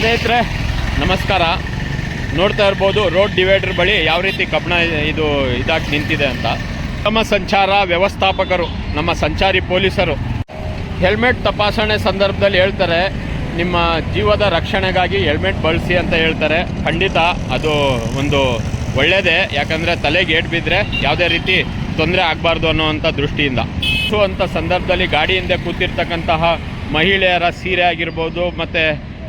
ಸ್ನೇಹಿತರೆ, ನಮಸ್ಕಾರ. ನೋಡ್ತಾ ಇರ್ಬೋದು ರೋಡ್ ಡಿವೈಡರ್ ಬಳಿ ಯಾವ ರೀತಿ ಕಬ್ಬಣ ಇದು ಇದಾಗಿ ನಿಂತಿದೆ ಅಂತ. ನಮ್ಮ ಸಂಚಾರ ವ್ಯವಸ್ಥಾಪಕರು, ನಮ್ಮ ಸಂಚಾರಿ ಪೊಲೀಸರು. ಹೆಲ್ಮೆಟ್ ತಪಾಸಣೆ ಸಂದರ್ಭದಲ್ಲಿ ಹೇಳ್ತಾರೆ, ನಿಮ್ಮ ಜೀವದ ರಕ್ಷಣೆಗಾಗಿ ಹೆಲ್ಮೆಟ್ ಬಳಸಿ ಅಂತ ಹೇಳ್ತಾರೆ. ಖಂಡಿತ ಅದು ಒಂದು ಒಳ್ಳೆಯದೇ ಯಾಕಂದರೆ ತಲೆಗೆ ಏಟ್ ಬಿದ್ದರೆ ಯಾವುದೇ ರೀತಿ ತೊಂದರೆ ಆಗಬಾರ್ದು ಅನ್ನೋವಂಥ ದೃಷ್ಟಿಯಿಂದ. ಸೊ ಅಂಥ ಸಂದರ್ಭದಲ್ಲಿ ಗಾಡಿ ಹಿಂದೆ ಕೂತಿರ್ತಕ್ಕಂತಹ ಮಹಿಳೆಯರ ಸೀರೆ ಆಗಿರ್ಬೋದು, ಮತ್ತು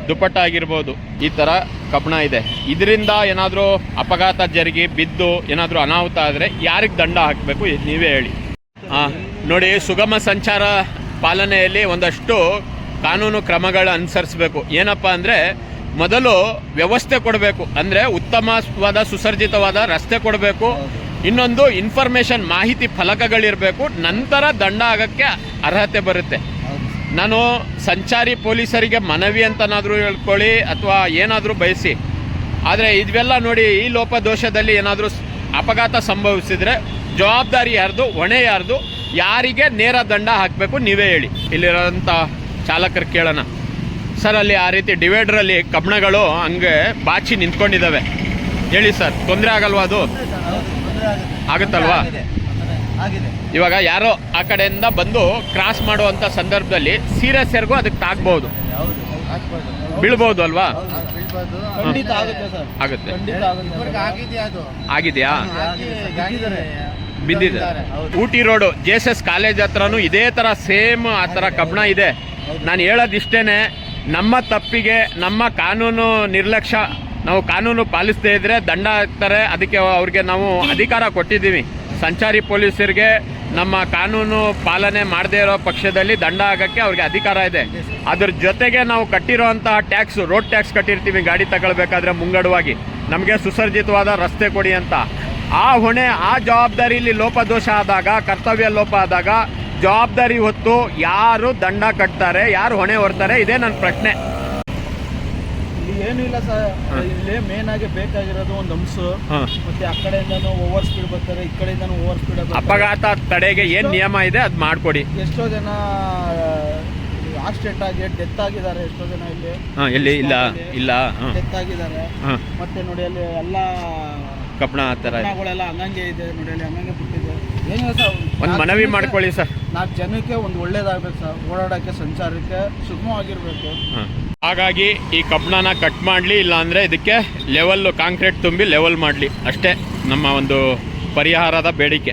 ದುಪ್ಪಟ್ಟ ಆಗಿರ್ಬೋದು ಈ ಥರ ಕಬ್ಬಣ ಇದೆ. ಇದರಿಂದ ಏನಾದರೂ ಅಪಘಾತ ಜರುಗಿ ಬಿದ್ದು ಏನಾದರೂ ಅನಾಹುತ ಆದರೆ ಯಾರಿಗೆ ದಂಡ ಹಾಕಬೇಕು ನೀವೇ ಹೇಳಿ. ನೋಡಿ ಸುಗಮ ಸಂಚಾರ ಪಾಲನೆಯಲ್ಲಿ ಒಂದಷ್ಟು ಕಾನೂನು ಕ್ರಮಗಳ ಅನುಸರಿಸಬೇಕು. ಏನಪ್ಪ ಅಂದರೆ ಮೊದಲು ವ್ಯವಸ್ಥೆ ಕೊಡಬೇಕು. ಅಂದರೆ ಉತ್ತಮವಾದ ಸುಸರ್ಜಿತವಾದ ರಸ್ತೆ ಕೊಡಬೇಕು. ಇನ್ನೊಂದು ಇನ್ಫಾರ್ಮೇಷನ್ ಮಾಹಿತಿ ಫಲಕಗಳಿರಬೇಕು. ನಂತರ ದಂಡ ಆಗೋಕ್ಕೆ ಅರ್ಹತೆ ಬರುತ್ತೆ. ನಾನು ಸಂಚಾರಿ ಪೊಲೀಸರಿಗೆ ಮನವಿ ಅಂತನಾದರೂ ಹೇಳ್ಕೊಳ್ಳಿ ಅಥವಾ ಏನಾದರೂ ಬಯಸಿ. ಆದರೆ ಇದೆಲ್ಲ ನೋಡಿ ಈ ಲೋಪದೋಷದಲ್ಲಿ ಏನಾದರೂ ಅಪಘಾತ ಸಂಭವಿಸಿದರೆ ಜವಾಬ್ದಾರಿ ಯಾರ್ದು ಹೊಣೆ ಯಾರ್ದು ಯಾರಿಗೆ ನೇರ ದಂಡ ಹಾಕಬೇಕು ನೀವೇ ಹೇಳಿ. ಇಲ್ಲಿರೋಂಥ ಚಾಲಕರು ಕೇಳೋಣ. ಸರ್ ಅಲ್ಲಿ ಆ ರೀತಿ ಡಿವೈಡ್ರಲ್ಲಿ ಕಬ್ಬಣಗಳು ಹಂಗೆ ಬಾಚಿ ನಿಂತ್ಕೊಂಡಿದ್ದಾವೆ. ಹೇಳಿ ಸರ್ ತೊಂದರೆ ಆಗಲ್ವಾ ಅದು? ಆಗುತ್ತಲ್ವಾ? ಇವಾಗ ಯಾರೋ ಆ ಕಡೆಯಿಂದ ಬಂದು ಕ್ರಾಸ್ ಮಾಡುವಂತ ಸಂದರ್ಭದಲ್ಲಿ ಸೀರಿಯಸ್ ಯಾರಿಗೂ ಅದಕ್ಕೆ ತಾಗ್ಬೋದು. ಬೀಳ್ಬಹುದು ಅಲ್ವಾ? ಆಗುತ್ತೆ ಆಗಿದೆಯಾ ಅದು? ಆಗಿದೆಯಾ? ಬಿದ್ದಿದ್ದಾರೆ. ಬಿದ್ದಿದೆ. Ooty road J S S college ಹತ್ರನೂ ಇದೇ ತರ ಸೇಮ್ ಆ ತರ ಕಬ್ಬಣ ಇದೆ. ನಾನು ಹೇಳೋದಿಷ್ಟೇನೆ ನಮ್ಮ ತಪ್ಪಿಗೆ ನಮ್ಮ ಕಾನೂನು ನಿರ್ಲಕ್ಷ್ಯ ನಾವು ಕಾನೂನು ಪಾಲಿಸದೇ ಇದ್ರೆ ದಂಡ ಹಾಕ್ತಾರೆ ಅದಕ್ಕೆ ಅವ್ರಿಗೆ ನಾವು ಅಧಿಕಾರ ಕೊಟ್ಟಿದ್ದೀವಿ. ಸಂಚಾರಿ ಪೊಲೀಸರಿಗೆ ನಮ್ಮ ಕಾನೂನು ಪಾಲನೆ ಮಾಡದೇ ಇರೋ ಪಕ್ಷದಲ್ಲಿ ದಂಡ ಆಗಕ್ಕೆ ಅವ್ರಿಗೆ ಅಧಿಕಾರ ಇದೆ. ಅದ್ರ ಜೊತೆಗೆ ನಾವು ಕಟ್ಟಿರೋಂತಹ ಟ್ಯಾಕ್ಸ್, ರೋಡ್ ಟ್ಯಾಕ್ಸ್ ಕಟ್ಟಿರ್ತೀವಿ, ಗಾಡಿ ತಗೊಳ್ಬೇಕಾದ್ರೆ ಮುಂಗಡವಾಗಿ. ನಮಗೆ ಸುಸರ್ಜಿತವಾದ ರಸ್ತೆ ಕೊಡಿ ಅಂತ. ಆ ಹೊಣೆ, ಆ ಜವಾಬ್ದಾರಿಲಿ ಲೋಪದೋಷ ಆದಾಗ, ಕರ್ತವ್ಯ ಲೋಪ ಆದಾಗ ಜವಾಬ್ದಾರಿ ಹೊತ್ತು ಯಾರು ದಂಡ ಕಟ್ತಾರೆ, ಯಾರು ಹೊಣೆ ಹೊರ್ತಾರೆ, ಇದೇ ನನ್ನ ಪ್ರಶ್ನೆ. ಏನು ಇಲ್ಲ ಸರ್. ಇಲ್ಲಿ ಮೇನ್ ಆಗಿ ಬೇಕಾಗಿರೋದು ಒಂದು ಹಂಸು ಮತ್ತೆ ಆ ಕಡೆಯಿಂದನೂ ಓವರ್ ಸ್ಪೀಡ್ ಬರ್ತಾರೆ ಈ ಕಡೆಯಿಂದನೂ ಓವರ್ ಸ್ಪೀಡ್ ಅಪಘಾತ ತಡೆಗೆ ಏನ್ ನಿಯಮ ಇದೆ ಅದ್ ಮಾಡ್ಕೊಡಿ. ಎಷ್ಟೋ ಜನ ಆಕ್ಸಿಡೆಂಟ್ ಆಗಿ ಡೆತ್ ಆಗಿದ್ದಾರೆ ಎಷ್ಟೋ ಜನ ಇಲ್ಲಿ. ಹಾಂ ಎಲ್ಲಿ? ಇಲ್ಲ. ಇಲ್ಲ ಡೆತ್ ಆಗಿದ್ದಾರೆ. ಮತ್ತೆ ನೋಡಿ ಅಲ್ಲಿ ಎಲ್ಲ ಕಪ್ಪಣ ಆ ಥರ ಇದೆ. ಕಬ್ಬಣಗಳೆಲ್ಲ ಹಂಗಂಗೆ ಇದೆ ನೋಡಿ ಅಲ್ಲಿ ಹಂಗಂಗೆ ಬಿಟ್ಟಿದೆ. ಏನಿಲ್ಲ ಸರ್. ಒಂದು ಮನವಿ ಮಾಡ್ಕೊಳ್ಳಿ ಸರ್. ನಾಲ್ಕು ಜನಕ್ಕೆ ಒಂದು ಒಳ್ಳೇದಾಗ್ಬೇಕು ಸರ್. ಓಡಾಡೋಕ್ಕೆ ಸಂಚಾರಕ್ಕೆ ಸುಗಮವಾಗಿರ್ಬೇಕು. ಹಾಗಾಗಿ ಈ ಕಬ್ಬಣನ ಕಟ್ ಮಾಡಲಿ, ಇಲ್ಲಾಂದರೆ ಇದಕ್ಕೆ ಲೆವೆಲ್ಲು ಕಾಂಕ್ರೀಟ್ ತುಂಬಿ ಲೆವೆಲ್ ಮಾಡಲಿ. ಅಷ್ಟೇ ನಮ್ಮ ಒಂದು ಪರಿಹಾರದ ಬೇಡಿಕೆ.